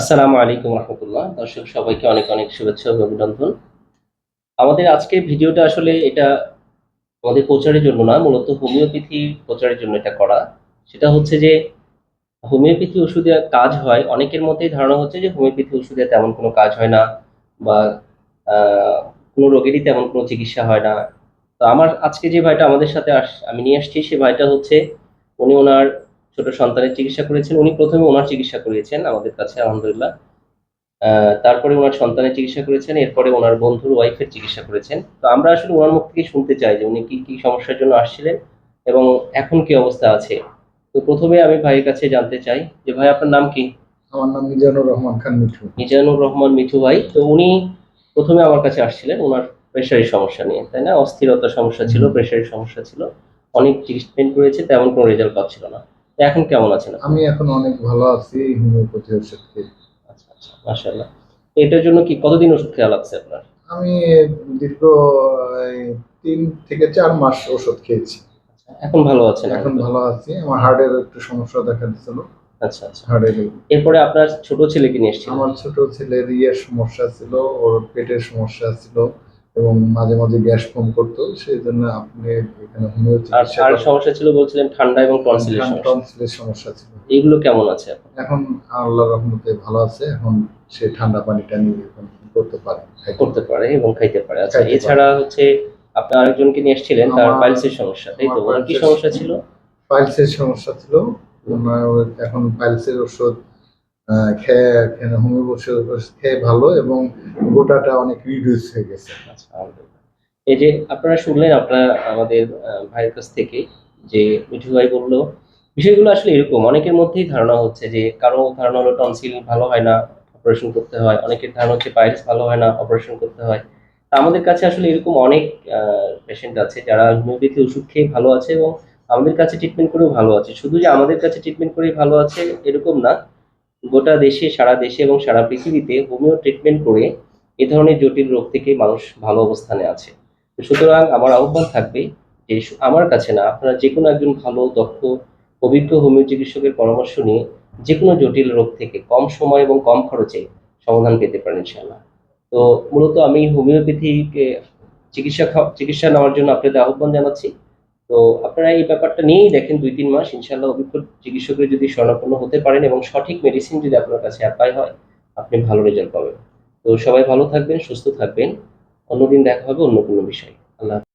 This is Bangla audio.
আসসালামু আলাইকুম রহমতুল্লাহ। দর্শক, সবাইকে অনেক অনেক শুভেচ্ছা ও অভিনন্দন। আমাদের আজকের ভিডিওটা আসলে এটা আমাদের প্রচারের জন্য না, মূলত হোমিওপ্যাথি প্রচারের জন্য এটা করা। সেটা হচ্ছে যে, হোমিওপ্যাথি ওষুধে কাজ হয়, অনেকের মধ্যেই ধারণা হচ্ছে যে হোমিওপ্যাথি ওষুধে তেমন কোনো কাজ হয় না বা কোনো রোগেরই তেমন কোনো চিকিৎসা হয় না। তো আমার আজকে যে ভাইটা আমাদের সাথে আস, আমি নিয়ে আসছি, সে ভাইটা হচ্ছে উনি ওনার ছোট সন্তানের চিকিৎসা করেছেন। উনি প্রথমে ওনার চিকিৎসা করিয়েছেন আমাদের কাছে আলহামদুলিল্লাহ। তারপরে ওনার সন্তানের চিকিৎসা করেছেন এরপরে ওনার বন্ধুর ওয়াইফের চিকিৎসা করেছেন। তো আমরা আসলে ওনার মুখ থেকে শুনতে চাই যে উনি কি কি সমস্যার জন্য আসছিলেন এবং এখন কি অবস্থা আছে। তো প্রথমে আমি ভাইয়ের কাছে জানতে চাই যে ভাই আপনার নাম কি? আমার নাম মিজানুর রহমান খান মিঠু। মিজানুর রহমান মিঠু ভাই। তো উনি প্রথমে আমার কাছে আসছিলেন ওনার প্রেশারের সমস্যা নিয়ে তাই না? অস্থিরতার সমস্যা ছিল প্রেশারের সমস্যা ছিল। অনেক ট্রিটমেন্ট করেছে তেমন কোনো রেজাল্ট পাচ্ছিল না। এখন কেমন আছেন আমি এখন অনেক ভালো আছি হোমিওপ্যাথি ওষুধ খেয়ে আচ্ছা আচ্ছা মাশাআল্লাহ। এটার জন্য কি কতদিন ওষুধ খেয়াল লাগছে আপনার? আমি দীর্ঘ তিন থেকে চার মাস ওষুধ খেয়েছি। এখন ভালো আছেন এখন ভালো আছি। আমার হার্টের একটু সমস্যা দেখা দিচ্ছিল আচ্ছা আচ্ছা। হার্টের এরপরে আপনার ছোট ছেলেকে নিয়ে এসেছিলেন আমার ছোট ছেলের ইয়ের সমস্যা ছিল ওর পেটের সমস্যা ছিল। এবং মাঝে মাঝে গ্যাস ফোন করতো সেই জন্য আপনি এখানে হোমিও আর সমস্যা ছিল বলছিলেন ঠান্ডা এবং টনসিলের সমস্যা। টনসিলের সমস্যা ছিল। এইগুলো কেমন আছে এখন? এখন আল্লাহ রহমতে ভালো আছে এখন সে ঠান্ডা পানিটা নিয়ে এখন করতে পারে করতে পারে এবং খাইতে পারে। আচ্ছা এছাড়া হচ্ছে আপনি আরেকজনকে নিয়ে এসেছিলেন তার পাইলসের সমস্যা তাই তো? ওনার কি সমস্যা ছিল? পাইলসের সমস্যা ছিল। এখন পাইলসের ওষুধ খেয়ে হোমিওপ্যাথি খেয়ে ভালো এবং গোটাটা অনেক রিডিউস হয়ে গেছে। আচ্ছা এই যে আপনারা শুনলেন, আপনারা আমাদের ভাইয়ের কাছ থেকে যে মিঠু ভাই বলল, বিষয়গুলো আসলে এরকম। অনেকের মধ্যেই ধারণা হচ্ছে যে কারও ধারণা হলো টনসিল ভালো হয় না অপারেশন করতে হয়। অনেকের ধারণা হচ্ছে পাইলস ভালো হয় না অপারেশন করতে হয়। তা আমাদের কাছে আসলে এরকম অনেক পেশেন্ট আছে যারা হোমিওপ্যাথি ওষুধ খেয়ে ভালো আছে এবং আমাদের কাছে ট্রিটমেন্ট করেও ভালো আছে। শুধু যে আমাদের কাছে ট্রিটমেন্ট করেই ভালো আছে এরকম না গোটা দেশে, সারা দেশে এবং সারা পৃথিবীতে হোমিও ট্রিটমেন্ট করে এ ধরনের জটিল রোগ থেকে মানুষ ভালো অবস্থানে আছে। সুতরাং আমার আহ্বান থাকবে যে আমার কাছে না, আপনারা যে কোনো একজন ভালো, দক্ষ, অভিজ্ঞ হোমিও চিকিৎসকের পরামর্শ নিয়ে যে কোনো জটিল রোগ থেকে কম সময় এবং কম খরচে সমাধান পেতে পারেন ইনশাআল্লাহ। তো মূলত আমি হোমিওপ্যাথিকে চিকিৎসা চিকিৎসা নেওয়ার জন্য আপনাদের আহ্বান জানাচ্ছি। তো আপনারা এই ব্যাপারটা নিয়েই দেখেন দুই, তিন মাস ইনশাল্লাহ অভিজ্ঞ চিকিৎসকের যদি স্বর্ণাপন্ন হতে পারেন এবং সঠিক মেডিসিন যদি আপনার কাছে অ্যাপ্লাই হয়, আপনি ভালো রেজাল্ট পাবেন। তো সবাই ভালো থাকবেন, সুস্থ থাকবেন। অন্যদিন দেখা হবে অন্য কোনো বিষয়। আল্লাহ।